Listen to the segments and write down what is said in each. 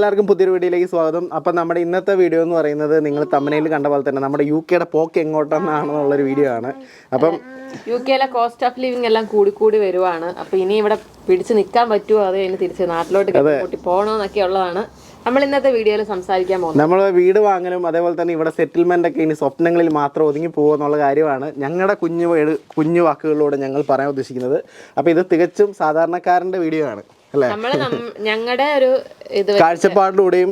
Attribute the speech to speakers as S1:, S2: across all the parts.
S1: എല്ലാവർക്കും പുതിയൊരു വീഡിയോയിലേക്ക് സ്വാഗതം. അപ്പം നമ്മുടെ ഇന്നത്തെ വീഡിയോ എന്ന് പറയുന്നത് നിങ്ങൾ തമ്മനയിൽ കണ്ട പോലെ തന്നെ നമ്മുടെ യു കെയുടെ പോക്ക് എങ്ങോട്ടെന്നാണെന്നുള്ളൊരു വീഡിയോ ആണ്. അപ്പം
S2: യു കെയിലെ കോസ്റ്റ് ഓഫ് ലിവിംഗ് എല്ലാം കൂടി കൂടി വരുവാണ്. അപ്പം ഇനി ഇവിടെ പിടിച്ചു നിൽക്കാൻ പറ്റുമോ? അതോ ഇനി തിരിച്ച് നാട്ടിലോട്ട് കൂട്ടി പോകണമെന്നൊക്കെ ഉള്ളതാണ്. നമ്മൾ ഇന്നത്തെ വീഡിയോയിൽ സംസാരിക്കാൻ പോകുന്നത്
S1: നമ്മൾ വീട് വാങ്ങലും അതേപോലെ തന്നെ ഇവിടെ സെറ്റിൽമെന്റ് ഒക്കെ ഇനി സ്വപ്നങ്ങളിൽ മാത്രം ഒതുങ്ങി പോകുക എന്നുള്ള കാര്യമാണ് ഞങ്ങളുടെ കുഞ്ഞു കുഞ്ഞു വാക്കുകളിലൂടെ ഞങ്ങൾ പറയാൻ ഉദ്ദേശിക്കുന്നത്. അപ്പോൾ ഇത് തികച്ചും സാധാരണക്കാരന്റെ വീഡിയോ ആണ്.
S2: നമ്മൾ ഞങ്ങളുടെ ഒരു ഇത്
S1: കാഴ്ചപ്പാടിലൂടെയും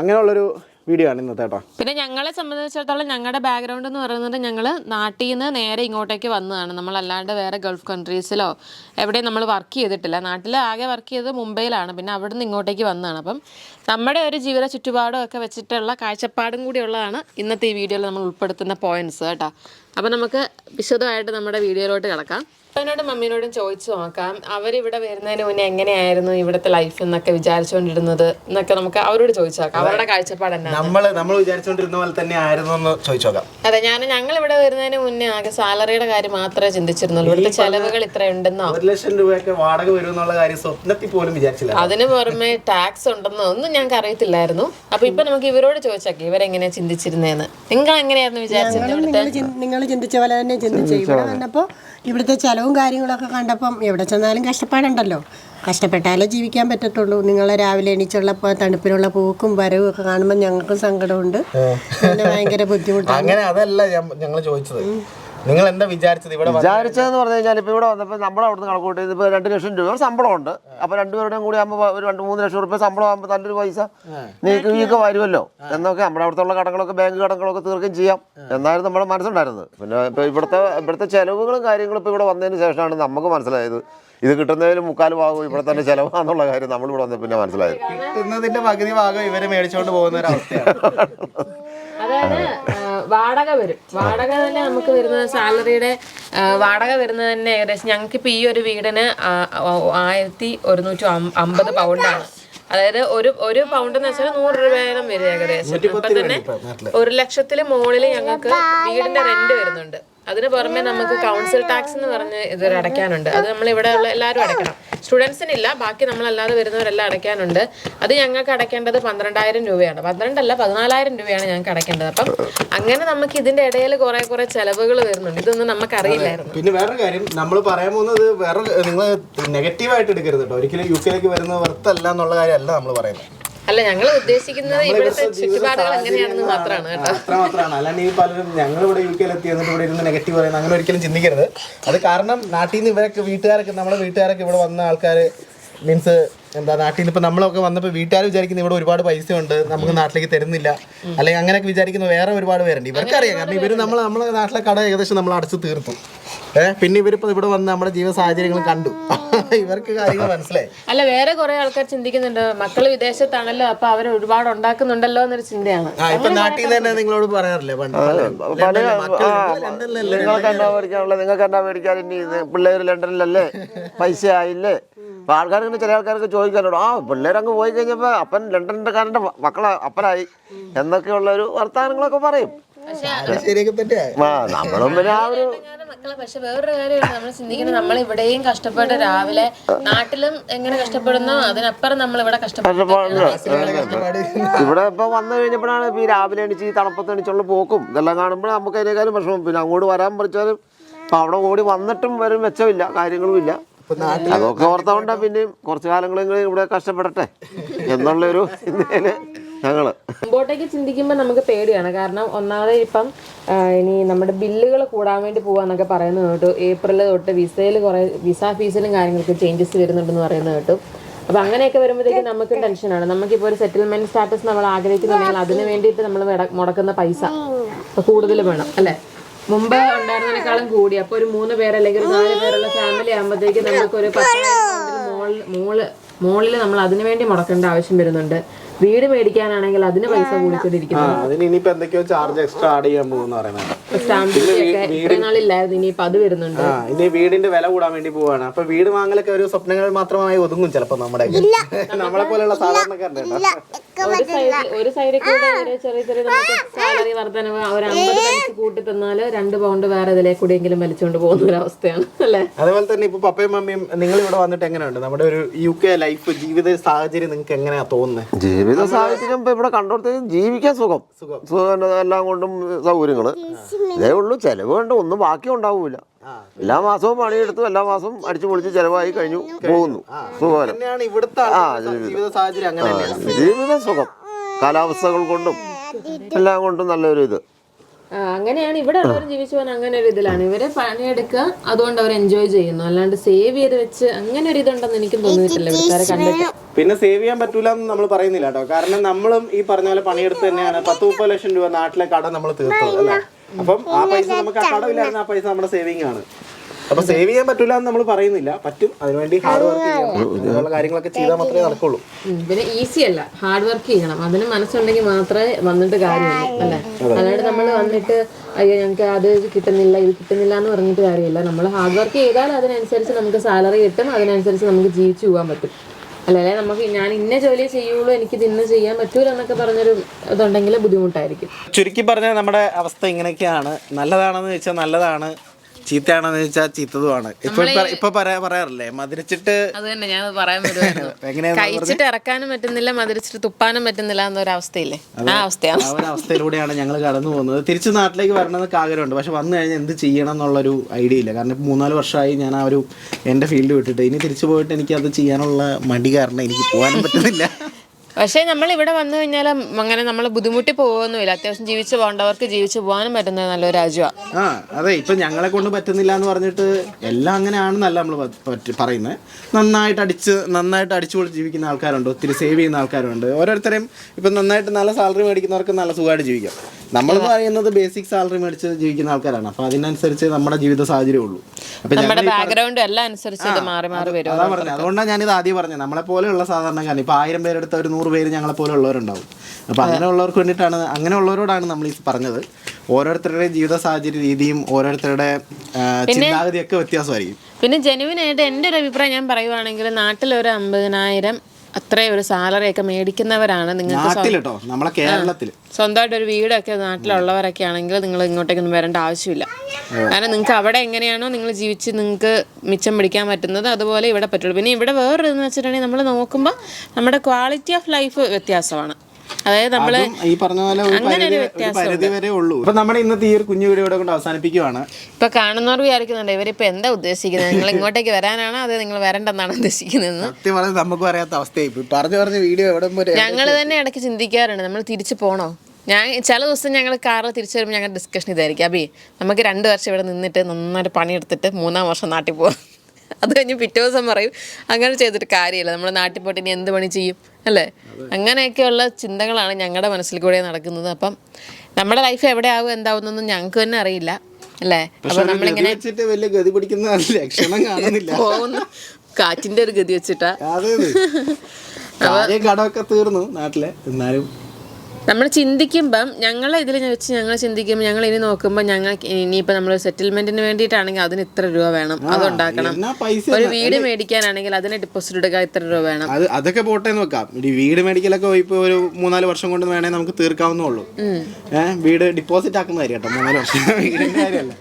S1: അങ്ങനെയുള്ളൊരു വീഡിയോ ആണ് ഇന്നത്തെ കേട്ടോ.
S2: പിന്നെ ഞങ്ങളെ സംബന്ധിച്ചിടത്തോളം ഞങ്ങളുടെ ബാക്ക്ഗ്രൗണ്ട് എന്ന് പറയുന്നത് ഞങ്ങൾ നാട്ടിൽ നിന്ന് നേരെ ഇങ്ങോട്ടേക്ക് വന്നതാണ്. നമ്മൾ അല്ലാണ്ട് വേറെ ഗൾഫ് കൺട്രീസിലോ എവിടെയും നമ്മൾ വർക്ക് ചെയ്തിട്ടില്ല. നാട്ടിൽ ആകെ വർക്ക് ചെയ്തത് മുംബൈയിലാണ്. പിന്നെ അവിടെ നിന്ന് ഇങ്ങോട്ടേക്ക് വന്നതാണ്. അപ്പം നമ്മുടെ ഒരു ജീവിത ചുറ്റുപാടും ഒക്കെ വെച്ചിട്ടുള്ള കാഴ്ചപ്പാടും കൂടിയുള്ളതാണ് ഇന്നത്തെ ഈ വീഡിയോയിൽ നമ്മൾ ഉൾപ്പെടുത്തുന്ന പോയിന്റ്സ് കേട്ടോ. അപ്പം നമുക്ക് വിശദമായിട്ട് നമ്മുടെ വീഡിയോയിലോട്ട് കിടക്കാം. അപ്പനോടും മമ്മീനോടും ചോദിച്ചു നോക്കാം. അവരിവിടെ വരുന്നതിന് മുന്നേ എങ്ങനെയായിരുന്നു ഇവിടുത്തെ ലൈഫ് എന്നൊക്കെ വിചാരിച്ചുകൊണ്ടിരുന്നത് എന്നൊക്കെ നമുക്ക് അവരോട് ചോദിച്ചു നോക്കാം. അവരുടെ കാഴ്ചപ്പാട്
S1: നമ്മൾ നമ്മൾ വിചാരിച്ചുകൊണ്ടിരുന്ന പോലെ തന്നെ ആയിരുന്നു എന്ന് ചോദിച്ചു നോക്കാം.
S2: അതെ ഞാൻ ഞങ്ങൾ ഇവിടെ വരുന്നതിന് മുന്നേ ആകെ സാലറിയുടെ കാര്യം മാത്രമേ ചിന്തിച്ചിരുന്നുള്ളൂ. ഇവിടുത്തെ ചെലവുകൾ ഇത്ര ഉണ്ടെന്നോ?
S1: ഒരു ലക്ഷം രൂപയൊക്കെ വാടക വരും എന്നുള്ള കാര്യം സ്വപ്നത്തിൽ പോലും വിചാരിച്ചില്ല.
S2: അതിന് പുറമെ ടാക്സ് ഉണ്ടെന്നോ ഒന്നും ഞങ്ങൾക്ക് അറിയത്തില്ലായിരുന്നു. അപ്പൊ ഇപ്പൊ നമുക്ക് ഇവരോട് ചോദിച്ചാക്കി ഇവരെങ്ങനെയാ ചിന്തിച്ചിരുന്നേന്ന്? നിങ്ങൾ എങ്ങനെയായിരുന്നു വിചാരിച്ചത്
S3: നിങ്ങൾ ചിന്തിച്ച പോലെ തന്നെ ചിന്തിച്ചു. ഇവിടെ വന്നപ്പോൾ ഇവിടുത്തെ ചിലവും കാര്യങ്ങളൊക്കെ കണ്ടപ്പം എവിടെ ചെന്നാലും കഷ്ടപ്പാടുണ്ടല്ലോ. കഷ്ടപ്പെട്ടാലേ ജീവിക്കാൻ പറ്റത്തുള്ളൂ. നിങ്ങളെ രാവിലെ എണീച്ചുള്ള തണുപ്പിനുള്ള പൂക്കും വരവും ഒക്കെ കാണുമ്പോൾ ഞങ്ങൾക്കും സങ്കടമുണ്ട്. പിന്നെ ഭയങ്കര ബുദ്ധിമുട്ടാണ്.
S1: അങ്ങനെ അതല്ല ഞങ്ങൾ ചോദിച്ചത്. നിങ്ങൾ എന്താ വിചാരിച്ചത്? ഇവിടെ
S4: വിചാരിച്ചതെന്ന് പറഞ്ഞു കഴിഞ്ഞാൽ ഇപ്പൊ ഇവിടെ വന്നപ്പോൾ നമ്മൾ അവിടുന്ന് കണക്കൂട്ടി ഇപ്പൊ രണ്ട് ലക്ഷം രൂപ. ശമ്പളമുണ്ട്. അപ്പൊ രണ്ടുപേരുടെയും കൂടി ആകുമ്പോൾ ഒരു രണ്ട് മൂന്ന് ലക്ഷം റുപ്യ ശമ്പളം ആകുമ്പോൾ നല്ലൊരു പൈസ നീക്ക് നീക്ക് വരുമല്ലോ. എന്നൊക്കെ നമ്മുടെ അവിടുത്തെ കടങ്ങളൊക്കെ ബാങ്ക് കടങ്ങളൊക്കെ തീർക്കുകയും ചെയ്യാം. എന്നായിരുന്നു നമ്മുടെ മനസ്സുണ്ടായിരുന്നത്. പിന്നെ ഇപ്പൊ ഇവിടുത്തെ ഇവിടുത്തെ ചെലവുകളും കാര്യങ്ങളും ഇപ്പൊ ഇവിടെ വന്നതിന് ശേഷമാണ് നമുക്ക് മനസ്സിലായത്. ഇത് കിട്ടുന്നതിൽ മുക്കാൽ ഭാഗവും ഇവിടെ തന്നെ ചിലവാന്നുള്ള കാര്യം നമ്മൾ ഇവിടെ വന്ന പിന്നെ മനസ്സിലായത്.
S1: കിട്ടുന്നതിന്റെ പകുതി ഭാഗം ഇവരെ മേടിച്ചോണ്ട് പോകുന്ന ഒരു അവസ്ഥയാണ്
S2: വാടക വരും. വാടക തന്നെ നമുക്ക് വരുന്ന സാലറിയുടെ വാടക വരുന്നത് തന്നെ ഏകദേശം ഞങ്ങൾക്ക് ഇപ്പൊ ഈ ഒരു വീടിന് ആയിരത്തി ഒരുന്നൂറ്റി അമ്പത് പൗണ്ടാണ് അതായത് ഒരു ഒരു പൗണ്ട് എന്ന് വെച്ചാൽ നൂറ് രൂപയോളം വരും ഏകദേശം. അപ്പൊ തന്നെ ഒരു ലക്ഷത്തിന് മുകളിൽ ഞങ്ങൾക്ക് വീടിന്റെ റെന്റ് വരുന്നുണ്ട്. അതിന് പുറമെ നമുക്ക് കൗൺസിൽ ടാക്സ് എന്ന് പറഞ്ഞ് ഇതൊരു അടയ്ക്കാനുണ്ട്. അത് നമ്മൾ ഇവിടെ ഉള്ള എല്ലാവരും അടയ്ക്കണം. സ്റ്റുഡൻസിനില്ല ബാക്കി നമ്മളല്ലാതെ വരുന്നവരെല്ലാം അടയ്ക്കാനുണ്ട്. അത് ഞങ്ങൾക്ക് അടയ്ക്കേണ്ടത് പന്ത്രണ്ടായിരം രൂപയാണ്. പന്ത്രണ്ടല്ല പതിനാലായിരം രൂപയാണ് ഞങ്ങൾക്ക് അടയ്ക്കേണ്ടത്. അപ്പം അങ്ങനെ നമുക്ക് ഇതിന്റെ ഇടയിൽ കുറെ കുറെ ചെലവുകൾ വരുന്നുണ്ട്. ഇതൊന്നും നമുക്ക് അറിയില്ലായിരുന്നു
S1: പിന്നെ വേറൊരു കാര്യം നമ്മൾ പറയാൻ പോകുന്നത് വേറെ നിങ്ങൾ നെഗറ്റീവായിട്ട് എടുക്കരുത് കേട്ടോ. ഒരിക്കലും യു കെയിലേക്ക് വരുന്നത് വർത്തല്ല എന്നുള്ള കാര്യമല്ല നമ്മൾ പറയുന്നത്.
S2: അല്ല ഞങ്ങൾ ഉദ്ദേശിക്കുന്നത് ഇവിടുത്തെ ചുറ്റുപാടുകൾ എങ്ങനെയാണെന്ന് മാത്രമാണ്
S1: അത്ര മാത്രമാണ് അല്ലാണ്ട് ഈ പലരും ഞങ്ങൾ ഇവിടെ യു കെയിൽ എത്തി എന്നിട്ട് ഇവിടെ ഇരുന്ന് നെഗറ്റീവ് പറയുന്നത് അങ്ങനെ ഒരിക്കലും ചിന്തിക്കരുത്. അത് കാരണം നാട്ടിൽ നിന്ന് ഇവരൊക്കെ വീട്ടുകാരൊക്കെ നമ്മുടെ വീട്ടുകാരൊക്കെ ഇവിടെ വന്ന ആൾക്കാർ മീൻസ് എന്താ നാട്ടിൽ ഇപ്പൊ നമ്മളൊക്കെ വന്നപ്പോൾ വീട്ടുകാർ വിചാരിക്കുന്നത് ഇവിടെ ഒരുപാട് പൈസ ഉണ്ട് നമുക്ക് നാട്ടിലേക്ക് തരുന്നില്ല. അല്ലെങ്കിൽ അങ്ങനെയൊക്കെ വിചാരിക്കുന്ന വേറെ ഒരുപാട് പേരുണ്ട്. ഇവർക്കറിയാം. കാരണം ഇവർ നമ്മൾ നമ്മളെ നാട്ടിലെ കട ഏകദേശം നമ്മൾ അടച്ചു തീർത്തു ഏഹ് പിന്നെ ഇവരിപ്പോ ഇവിടെ വന്ന് നമ്മുടെ ജീവ സാഹചര്യങ്ങൾ കണ്ടു. ഇവർക്ക് കാര്യങ്ങൾ മനസ്സിലായി.
S2: അല്ല വേറെ കുറെ ആൾക്കാർ ചിന്തിക്കുന്നുണ്ട് മക്കൾ വിദേശത്താണല്ലോ അപ്പൊ അവർ ഒരുപാട് ഉണ്ടാക്കുന്നുണ്ടല്ലോ എന്നൊരു ചിന്തയാണ്.
S1: ഇപ്പൊ നാട്ടിൽ നിന്ന് തന്നെ നിങ്ങളോട് പറയാറില്ലേ? പണ്ട്
S4: നിങ്ങൾക്ക് എന്നാ മേടിക്കാനുള്ള നിങ്ങൾക്ക് എന്നാ മേടിക്കാൻ ഇനി പിള്ളേർ ലണ്ടനിലല്ലേ? പൈസ ആയില്ലേ? അപ്പൊ ആൾക്കാർ ഇങ്ങനെ ചില ആൾക്കാർക്ക് ചോദിക്കാനുണ്ട് ആ പിള്ളേരങ്ങ് പോയി കഴിഞ്ഞപ്പോ അപ്പൻ ലണ്ടൻകാരന്റെ മക്കളെ അപ്പനായി. എന്നൊക്കെയുള്ള ഒരു വർത്തമാനങ്ങളൊക്കെ പറയും. നമ്മളും പിന്നെ ആ ഒരു
S2: മക്കളെ പക്ഷെ വേറൊരു കാര്യമാണ് നമ്മൾ ചിന്തിക്കുന്നത്. നമ്മൾ ഇവിടെയും കഷ്ടപ്പെട്ട് രാവിലെ നാട്ടിലും എങ്ങനെ കഷ്ടപ്പെടുന്നോ അതിനപ്പുറം നമ്മൾ ഇവിടെ
S4: ഇവിടെ ഇപ്പൊ വന്നു കഴിഞ്ഞപ്പോഴാണ് ഈ രാവിലെ എണീച്ച് ഈ തണുപ്പത്ത് എണീച്ചുള്ള പോക്കും. ഇതെല്ലാം കാണുമ്പോൾ നമുക്ക് അതിനേക്കാളും വിഷമം. പിന്നെ അങ്ങോട്ട് വരാൻ പറിച്ചാലും ഇപ്പൊ അവിടെ ഓടി വന്നിട്ടും വരും മെച്ചമില്ല കാര്യങ്ങളും ഇല്ല. അതൊക്കെ ഓർത്തോണ്ടാ പിന്നെയും കുറച്ചു കാലങ്ങളെങ്കിലും ഇവിടെ കഷ്ടപ്പെടട്ടെ. എന്നുള്ളൊരു ചിന്തയിൽ ഞങ്ങൾ.
S2: മുമ്പോട്ടേക്ക് ചിന്തിക്കുമ്പോൾ നമുക്ക് പേടിയാണ്. കാരണം ഒന്നാമത് ഇപ്പം ഇനി നമ്മുടെ ബില്ലുകൾ കൂടാൻ വേണ്ടി പോകാന്നൊക്കെ പറയുന്നത് കേട്ടു. ഏപ്രിൽ തൊട്ട് വിസയിൽ കുറേ വിസ ഫീസിലും കാര്യങ്ങൾക്ക് ചേഞ്ചസ് വരുന്നുണ്ടെന്ന് പറയുന്നത് കേട്ടു. അപ്പൊ അങ്ങനെയൊക്കെ വരുമ്പോഴത്തേക്കും നമുക്ക് ടെൻഷനാണ്. നമുക്കിപ്പോൾ ഒരു സെറ്റിൽമെന്റ് സ്റ്റാറ്റസ് നമ്മൾ ആഗ്രഹിക്കുന്നുണ്ടെങ്കിൽ അതിന് വേണ്ടിയിട്ട് നമ്മൾ മുടക്കുന്ന പൈസ കൂടുതൽ വേണം അല്ലേ? മുമ്പ് ഉണ്ടായിരുന്നതിനേക്കാളും കൂടി. അപ്പൊ ഒരു മൂന്ന് പേര് അല്ലെങ്കിൽ ഒരു നാല് പേരുള്ള ഫാമിലി ആകുമ്പോഴത്തേക്ക് നമുക്കൊരു പൗണ്ടിന് മോളിൽ മോൾ മോളിൽ നമ്മൾ അതിനു വേണ്ടി മുടക്കേണ്ട ആവശ്യം വരുന്നുണ്ട്. വീട് മേടിക്കാനാണെങ്കിൽ അതിന് പൈസ കൂടിക്കൊണ്ടിരിക്കുന്നു.
S1: അതിന് ഇനിയിപ്പോ എന്തൊക്കെയോ ചാർജ് എക്സ്ട്രാ ആഡ് ചെയ്യാൻ പോകുന്ന പറയുന്നത്.
S2: സ്റ്റാമ്പ് ഒക്കെ ഇത്രയും നാളില്ലായിരുന്നു ഇനിയിപ്പോ അത് വരുന്നുണ്ട്.
S1: ആ ഇനി വീടിന്റെ വില കൂടാൻ വേണ്ടി പോവാണ്. അപ്പൊ വീട് വാങ്ങലൊക്കെ ഒരു സ്വപ്നങ്ങൾ മാത്രമായി ഒതുങ്ങും ചിലപ്പോ നമ്മുടെ നമ്മളെ പോലെയുള്ള സാധാരണക്കാരുടെ.
S2: ഒരു സൈഡിൽ ഒരു സൈഡിൽ കൂടെ ഒരു ചെറിയ ചെറിയ നമുക്ക് സാലറി വർധനവ് ഒരു അമ്പത് പൈസ കൂട്ടി തന്നാൽ രണ്ട് പൗണ്ട് വേറെ ഇതിലെ കൂടിയെങ്കിലും വലിച്ചുകൊണ്ട് പോകുന്ന ഒരു അവസ്ഥയാണ് അല്ലേ?
S1: അതേപോലെ തന്നെ ഇപ്പൊ പപ്പയും മമ്മിയും നിങ്ങൾ ഇവിടെ വന്നിട്ട് എങ്ങനെയുണ്ട്? നമ്മുടെ ഒരു യു കെ ലൈഫ് ജീവിത സാഹചര്യം നിങ്ങൾക്ക് എങ്ങനെയാ തോന്നുന്നത്
S4: ജീവിത സാഹചര്യം ഇപ്പൊ ഇവിടെ കണ്ടോടത്തേക്കും ജീവിക്കാൻ സുഖം. സുഖം. എല്ലാം കൊണ്ടും സൗകര്യങ്ങൾ. ഇതേ ഉള്ളൂ ചെലവ് കണ്ട് ഒന്നും ബാക്കി ഉണ്ടാവൂല. എല്ലാ മാസവും പണിയെടുത്തു എല്ലാ മാസവും അടിച്ചു പൊളിച്ച് ചെലവായി കഴിഞ്ഞു പോകുന്നു. സുഖം.
S1: ജീവിത.
S4: ജീവിതം സുഖം. കാലാവസ്ഥകൾ കൊണ്ടും എല്ലാം കൊണ്ടും നല്ലൊരു ഇത്.
S2: അങ്ങനെയാണ് ഇവിടെ ഉള്ളവർ ജീവിച്ചു പോകാൻ അങ്ങനെ ഒരു ഇതിലാണ്. ഇവരെ പണിയെടുക്കുക അതുകൊണ്ട് അവർ എൻജോയ് ചെയ്യുന്നു. അല്ലാണ്ട് സേവ് ചെയ്ത് വെച്ച് അങ്ങനെ ഒരു ഇതുണ്ടെന്ന് എനിക്ക് തോന്നിയിട്ടില്ല. ഇവിടുത്തെ കണ്ടിട്ട്.
S1: പിന്നെ സേവ് ചെയ്യാൻ പറ്റൂല എന്ന് നമ്മൾ പറയുന്നില്ല കേട്ടോ. കാരണം നമ്മളും ഈ പറഞ്ഞ പോലെ പണിയെടുത്ത് തന്നെയാണ്. പത്ത് മുപ്പത് ലക്ഷം രൂപ നാട്ടിലെ കട നമ്മൾ തീർത്തത് അല്ലേ? അപ്പം ആ പൈസ നമുക്ക് ആ കടമില്ലായിരുന്ന ആ പൈസ നമ്മുടെ സേവിങ് ആണ്. അപ്പൊ സേവ് ചെയ്യാൻ പറ്റൂല എന്ന് നമ്മൾ പറയുന്നില്ല. പറ്റും. അതിനുവേണ്ടി ഹാർഡ് വർക്ക് ചെയ്യണം. കാര്യങ്ങളൊക്കെ ചെയ്താൽ മാത്രമേ നടക്കുള്ളൂ.
S2: പിന്നെ ഈസി അല്ല. ഹാർഡ് വർക്ക് ചെയ്യണം. അതിന് മനസ്സുണ്ടെങ്കിൽ മാത്രമേ വന്നിട്ട് കാര്യമുള്ളൂ അല്ലേ? അല്ലാണ്ട് നമ്മൾ വന്നിട്ട് അയ്യോ ഞങ്ങൾക്ക് അത് കിട്ടുന്നില്ല ഇത് കിട്ടുന്നില്ല എന്ന് പറഞ്ഞിട്ട് കാര്യമില്ല. നമ്മൾ ഹാർഡ് വർക്ക് ചെയ്താൽ അതിനനുസരിച്ച് നമുക്ക് സാലറി കിട്ടും. അതിനനുസരിച്ച് നമുക്ക് ജീവിച്ചു പോകാൻ പറ്റും. അല്ലല്ലേ നമുക്ക് ഞാൻ ഇന്ന ജോലി ചെയ്യുള്ളൂ എനിക്ക് ഇത് ഇന്ന് ചെയ്യാൻ പറ്റൂല എന്നൊക്കെ പറഞ്ഞൊരു ഇതുണ്ടെങ്കിൽ ബുദ്ധിമുട്ടായിരിക്കും.
S1: ചുരുക്കി പറഞ്ഞാൽ നമ്മുടെ അവസ്ഥ ഇങ്ങനെയൊക്കെയാണ്. നല്ലതാണെന്ന് വെച്ചാൽ നല്ലതാണ്. ചീത്തയാണെന്ന് വെച്ചാൽ ചീത്തതുമാണ്. ഇപ്പൊ ഇപ്പൊ പറയാ പറയാറില്ലേ? മധുരച്ചിട്ട്
S2: അത് തന്നെ ഞാൻ പറയാൻ കഴിച്ചിട്ട് ഇറക്കാനും പറ്റുന്നില്ല മധുരച്ചിട്ട് തുപ്പാനും പറ്റുന്നില്ല എന്നൊരവസ്ഥയില്ലേ ആ അവസ്ഥയാണ്.
S1: ആ ഒരു അവസ്ഥയിലൂടെയാണ് ഞങ്ങൾ കടന്നു പോകുന്നത്. തിരിച്ച് നാട്ടിലേക്ക് വരണമെന്ന് ആഗ്രഹമുണ്ട്. പക്ഷെ വന്നു കഴിഞ്ഞാൽ എന്ത് ചെയ്യണം എന്നുള്ളൊരു ഐഡിയ ഇല്ല. കാരണം ഇപ്പം മൂന്നാൽ വർഷമായി ഞാൻ ആ ഒരു എന്റെ ഫീൽഡ് വിട്ടിട്ട്. ഇനി തിരിച്ചു പോയിട്ട് എനിക്ക് അത് ചെയ്യാനുള്ള മടി കാരണം എനിക്ക് പോകാനും പറ്റുന്നില്ല.
S2: പക്ഷേ നമ്മൾ ഇവിടെ വന്നു കഴിഞ്ഞാൽ അങ്ങനെ നമ്മൾ ബുദ്ധിമുട്ടി പോകുന്നില്ല അത്യാവശ്യം ജീവിച്ചു പോകേണ്ടവർക്ക് ജീവിച്ചു പോകാനും പറ്റുന്ന നല്ലൊരു രാജ്യമാണ്
S1: ആ അതെ. ഇപ്പൊ ഞങ്ങളെ കൊണ്ട് പറ്റുന്നില്ല എന്ന് പറഞ്ഞിട്ട് എല്ലാം അങ്ങനെയാണെന്നല്ല നമ്മൾ പറയുന്നത് നന്നായിട്ട് അടിച്ച് നന്നായിട്ട് അടിച്ചു പൊളിച്ച് ജീവിക്കുന്ന ആൾക്കാരുണ്ട്. ഒത്തിരി സേവ് ചെയ്യുന്ന ആൾക്കാരുണ്ട്. ഓരോരുത്തരെയും ഇപ്പൊ നന്നായിട്ട് നല്ല സാലറി മേടിക്കുന്നവർക്ക് നല്ല സുഖമായിട്ട് ജീവിക്കാം. നമ്മൾ പറയുന്നത് ബേസിക് സാലറി മേടിച്ച് ജീവിക്കുന്ന ആൾക്കാരാണ്. അപ്പൊ അതിനനുസരിച്ച് നമ്മുടെ ജീവിത സാഹചര്യം ഉള്ളൂ. അപ്പം
S2: നമ്മുടെ ബാക്ക്ഗ്രൗണ്ട് എല്ലാം അനുസരിച്ച് മാറി മാറി വരും.
S1: അതാ പറഞ്ഞത്. അതുകൊണ്ടാണ് ഞാനിത് ആദ്യം പറഞ്ഞത്. നമ്മളെ പോലെയുള്ള സാധാരണക്കാരൻ. ഇപ്പൊ ആയിരം പേരെടുത്ത ഒരു നൂറ് പേര് ഞങ്ങളെ പോലെ ഉള്ളവരുണ്ടാവും. അപ്പോൾ അങ്ങനെയുള്ളവർക്ക് വേണ്ടിയിട്ടാണ് അങ്ങനെയുള്ളവരോടാണ് നമ്മൾ ഈ പറഞ്ഞത്. ഓരോരുത്തരുടെയും ജീവിത സാഹചര്യ രീതിയും ഓരോരുത്തരുടെ ചിന്താഗതിയൊക്കെ വ്യത്യാസമായിരിക്കും.
S2: പിന്നെ ജനുവിനായിട്ട് എന്റെ ഒരു അഭിപ്രായം ഞാൻ പറയുവാണെങ്കിൽ നാട്ടിലൊരു അമ്പതിനായിരം അത്രയും ഒരു സാലറി ഒക്കെ മേടിക്കുന്നവരാണ് നിങ്ങൾക്ക്
S1: നമ്മളെ കേരളത്തിൽ
S2: സ്വന്തമായിട്ട് ഒരു വീടൊക്കെ നാട്ടിലുള്ളവരൊക്കെ ആണെങ്കിൽ നിങ്ങൾ ഇങ്ങോട്ടേക്കൊന്നും വരേണ്ട ആവശ്യമില്ല. കാരണം നിങ്ങൾക്ക് അവിടെ എങ്ങനെയാണോ നിങ്ങൾ ജീവിച്ച് നിങ്ങൾക്ക് മിച്ചം പിടിക്കാൻ പറ്റുന്നത് അതുപോലെ ഇവിടെ പറ്റുള്ളൂ. പിന്നെ ഇവിടെ വേറൊരു എന്ന് വെച്ചിട്ടുണ്ടെങ്കിൽ നമ്മൾ നോക്കുമ്പോൾ നമ്മുടെ ക്വാളിറ്റി ഓഫ് ലൈഫ് വ്യത്യാസമാണ്. അതായത്
S1: ഈ പറഞ്ഞ പോലെ ഒരു പരിധി വരെ ഉള്ളൂ. അപ്പൊ നമ്മുടെ ഇന്നത്തെ ഈ ഒരു കുഞ്ഞു വീഡിയോ കൊണ്ട് അവസാനിപ്പിക്കുവാണ്.
S2: ഇപ്പൊ കാണുന്നവർ വിചാരിക്കുന്നുണ്ട് ഇവരിപ്പോ എന്താ ഉദ്ദേശിക്കുന്നത്? നിങ്ങൾ ഇങ്ങോട്ടേക്ക് വരാനാണോ അതോ നിങ്ങൾ വരണ്ടെന്നാണ് ഉദ്ദേശിക്കുന്നത്
S1: സത്യം പറഞ്ഞാൽ നമുക്ക് അറിയാത്ത അവസ്ഥയായി പോയി. പറഞ്ഞു പറഞ്ഞ വീഡിയോ എവിടെ വരെ
S2: ഞങ്ങൾ തന്നെ ഇടയ്ക്ക് ചിന്തിക്കാറുണ്ട് നമ്മൾ തിരിച്ചു പോണോ? ഞാൻ ചില ദിവസം ഞങ്ങൾ കാറിൽ തിരിച്ചു വരുമ്പോൾ ഞങ്ങൾ ഡിസ്കഷൻ ഇതായിരിക്കും. അബി നമുക്ക് രണ്ട് വർഷം ഇവിടെ നിന്നിട്ട് നന്നായിട്ട് പണിയെടുത്തിട്ട് മൂന്നാം വർഷം നാട്ടിൽ പോകാം അത് കഴിഞ്ഞ് പിറ്റേ ദിവസം പറയും അങ്ങനെ ചെയ്തിട്ട് കാര്യമില്ല. നമ്മൾ നാട്ടിൽ പോയിട്ട് ഇനി എന്ത് പണി ചെയ്യും? അല്ലേ? അങ്ങനെയൊക്കെയുള്ള ചിന്തകളാണ് ഞങ്ങളുടെ മനസ്സിൽ കൂടെ നടക്കുന്നത്. അപ്പം നമ്മുടെ ലൈഫ് എവിടെ ആവും എന്താവുന്നൊന്നും ഞങ്ങൾക്ക് തന്നെ അറിയില്ല. അല്ലേ? അപ്പൊ നമ്മളിങ്ങനെ
S1: വലിയ ഗതി പിടിക്കുന്ന ലക്ഷണം കാണുന്നില്ല.
S2: പോകുന്നു കാറ്റിന്റെ ഒരു ഗതി വെച്ചിട്ടാ.
S1: കടമൊക്കെ തീർന്നു നാട്ടിലെ. എന്നാലും
S2: നമ്മൾ ചിന്തിക്കുമ്പം ഞങ്ങൾ ഇതിൽ വെച്ച് ഞങ്ങൾ ചിന്തിക്കുമ്പോൾ ഞങ്ങൾ ഇനി നോക്കുമ്പോൾ ഞങ്ങൾ ഇനിയിപ്പോൾ നമ്മൾ സെറ്റിൽമെന്റിന് വേണ്ടിയിട്ടാണെങ്കിൽ അതിന് ഇത്ര രൂപ വേണം. അതുണ്ടാക്കണം.
S1: ഉണ്ടാക്കണം
S2: ഒരു വീട് മേടിക്കാനാണെങ്കിൽ അതിന് ഡെപ്പോസിറ്റ് എടുക്കാൻ ഇത്ര രൂപ വേണം.
S1: അത് അതൊക്കെ പോട്ടെ നോക്കാം വീട് മേടിക്കലൊക്കെ ഇപ്പൊ ഒരു മൂന്നാൽ വർഷം കൊണ്ട് വേണേ നമുക്ക് തീർക്കാവുന്നേ ഉള്ളൂ. വീട് ഡിപ്പോസിറ്റ് ആക്കുന്ന കാര്യം കേട്ടോ മൂന്നാൽ വർഷം. കാര്യമല്ല.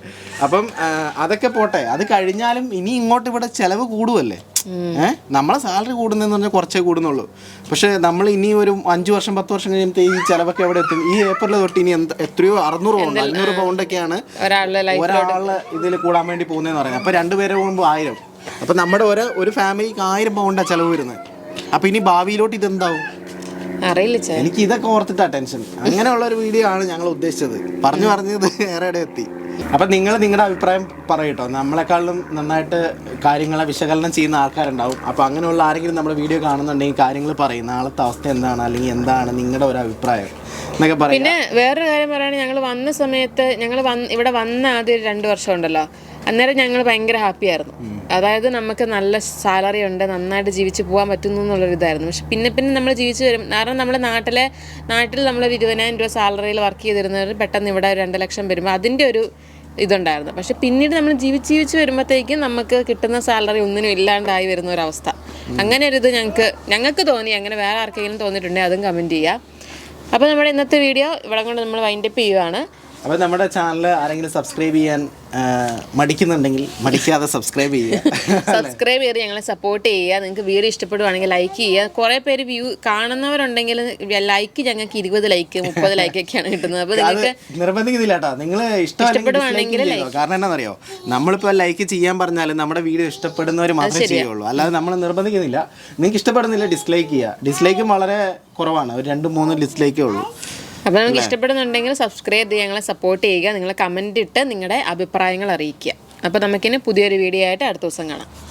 S1: അപ്പം അതൊക്കെ പോട്ടെ. അത് കഴിഞ്ഞാലും ഇനി ഇങ്ങോട്ട് ഇവിടെ ചെലവ് കൂടുമല്ലേ ഏഹ് നമ്മളെ സാലറി കൂടുന്നതെന്ന് പറഞ്ഞാൽ കുറച്ചേ കൂടുന്നുള്ളൂ. പക്ഷെ നമ്മൾ ഇനി ഒരു അഞ്ച് വർഷം പത്ത് വർഷം കഴിയുമ്പോൾ ഈ ചെലവൊക്കെ എവിടെ എത്തും? ഈ ഏപ്രിൽ തൊട്ട് ഇനി എത്രയോ അറുന്നൂറ് പൗണ്ട് അഞ്ഞൂറ് പൗണ്ടൊക്കെയാണ് ഒരാളെ ഇതിൽ കൂടാൻ വേണ്ടി പോകുന്നതെന്ന് പറയുന്നത്. അപ്പൊ രണ്ടുപേരെ പോകുമ്പോൾ ആയിരം. അപ്പൊ നമ്മുടെ ഒരു ഒരു ഫാമിലിക്ക് ആയിരം പൗണ്ടാ ചെലവ് വരുന്നത്. അപ്പൊ ഇനി ഭാവിയിലോട്ട് ഇതെന്താവും?
S2: അറിയില്ല
S1: എനിക്ക് ഇതൊക്കെ ഓർത്തിട്ടാ ടെൻഷൻ. അങ്ങനെയുള്ള ഒരു വീഡിയോ ആണ് ഞങ്ങൾ ഉദ്ദേശിച്ചത്. പറഞ്ഞു പറഞ്ഞത് ഏറെ എത്തി. അപ്പൊ നിങ്ങൾ നിങ്ങളുടെ അഭിപ്രായം പറയട്ടോ. നമ്മളെക്കാളും നന്നായിട്ട് കാര്യങ്ങളെ വിശകലനം ചെയ്യുന്ന ആൾക്കാരുണ്ടാവും. അപ്പൊ അങ്ങനെയുള്ള ആരെങ്കിലും നമ്മുടെ വീഡിയോ കാണുന്നുണ്ടെങ്കിൽ കാര്യങ്ങൾ പറയും. നാളത്തെ അവസ്ഥ എന്താണ്? അല്ലെങ്കിൽ എന്താണ് നിങ്ങളുടെ ഒരു അഭിപ്രായം? എന്നൊക്കെ പറയും.
S2: പിന്നെ വേറൊരു കാര്യം പറയുകയാണെങ്കിൽ ഞങ്ങൾ വന്ന സമയത്ത് ഞങ്ങൾ ഇവിടെ വന്ന ആദ്യം രണ്ട് വർഷം ഉണ്ടല്ലോ. അന്നേരം ഞങ്ങൾ ഭയങ്കര ഹാപ്പി ആയിരുന്നു. അതായത് നമുക്ക് നല്ല സാലറി ഉണ്ട് നന്നായിട്ട് ജീവിച്ച് പോകാൻ പറ്റുന്നു എന്നുള്ളൊരു ഇതായിരുന്നു. പക്ഷെ പിന്നെ പിന്നെ നമ്മൾ ജീവിച്ച് വരും. കാരണം നമ്മുടെ നാട്ടിലെ നാട്ടിൽ നമ്മൾ ഒരു ഇരുപതിനായിരം രൂപ സാലറിയിൽ വർക്ക് ചെയ്തിരുന്നവർ പെട്ടെന്ന് ഇവിടെ രണ്ട് ലക്ഷം വരുമ്പോൾ അതിന്റെ ഒരു ഇതുണ്ടായിരുന്നു. പക്ഷെ പിന്നീട് നമ്മൾ ജീവിച്ച് ജീവിച്ച് വരുമ്പോഴത്തേക്കും നമുക്ക് കിട്ടുന്ന സാലറി ഒന്നിനും ഇല്ലാണ്ടായി വരുന്ന ഒരവസ്ഥ അങ്ങനെ ഒരു ഇത് ഞങ്ങൾക്ക് ഞങ്ങൾക്ക് തോന്നി. അങ്ങനെ വേറെ ആർക്കെങ്കിലും തോന്നിയിട്ടുണ്ടെങ്കിൽ അതും കമന്റ് ചെയ്യുക അപ്പോൾ നമ്മുടെ ഇന്നത്തെ വീഡിയോ ഇവിടെ കൊണ്ട് നമ്മൾ വൈൻഡപ്പ് ചെയ്യുവാണ്.
S1: അപ്പോൾ നമ്മുടെ ചാനൽ ആരെങ്കിലും സബ്സ്ക്രൈബ് ചെയ്യാൻ മടിക്കുന്നുണ്ടെങ്കിൽ മടിക്കാതെ സബ്സ്ക്രൈബ് ചെയ്യുക.
S2: സബ്സ്ക്രൈബ് ചെയ്ത് ഞങ്ങളെ സപ്പോർട്ട് ചെയ്യുക. നിങ്ങൾക്ക് വീഡിയോ ഇഷ്ടപ്പെടുവാണെങ്കിൽ ലൈക്ക് ചെയ്യുക. കുറേ പേര് വ്യൂ കാണുന്നവരുണ്ടെങ്കിൽ ലൈക്ക് ഞങ്ങൾക്ക് ഇരുപത് ലൈക്ക് മുപ്പത് ലൈക്ക് ഒക്കെയാണ് കിട്ടുന്നത്. അപ്പോൾ നിങ്ങൾക്ക്
S1: നിർബന്ധിക്കുന്നില്ല കേട്ടോ നിങ്ങൾ
S2: ഇഷ്ടപ്പെടുവാണെങ്കിൽ
S1: കാരണം എന്താണെന്നറിയോ? നമ്മളിപ്പോൾ ലൈക്ക് ചെയ്യാൻ പറഞ്ഞാലും നമ്മുടെ വീഡിയോ ഇഷ്ടപ്പെടുന്നവർ മാത്രമേ ചെയ്യുള്ളൂ. അല്ലാതെ നമ്മൾ നിർബന്ധിക്കുന്നില്ല. നിങ്ങൾക്ക് ഇഷ്ടപ്പെടുന്നില്ല ഡിസ്ലൈക്ക് ചെയ്യുക. ഡിസ്ലൈക്കും വളരെ കുറവാണ്. ഒരു രണ്ട് മൂന്ന് ഡിസ്ലൈക്കേ ഉള്ളൂ.
S2: അപ്പോൾ നിങ്ങൾക്ക് ഇഷ്ടപ്പെടുന്നുണ്ടെങ്കിൽ സബ്സ്ക്രൈബ് ചെയ്യുക ഞങ്ങളെ സപ്പോർട്ട് ചെയ്യുക നിങ്ങൾ കമന്റ് ഇട്ട് നിങ്ങളുടെ അഭിപ്രായങ്ങൾ അറിയിക്കുക. അപ്പോൾ നമുക്കിനി പുതിയൊരു വീഡിയോ ആയിട്ട് അടുത്ത ദിവസം കാണാം.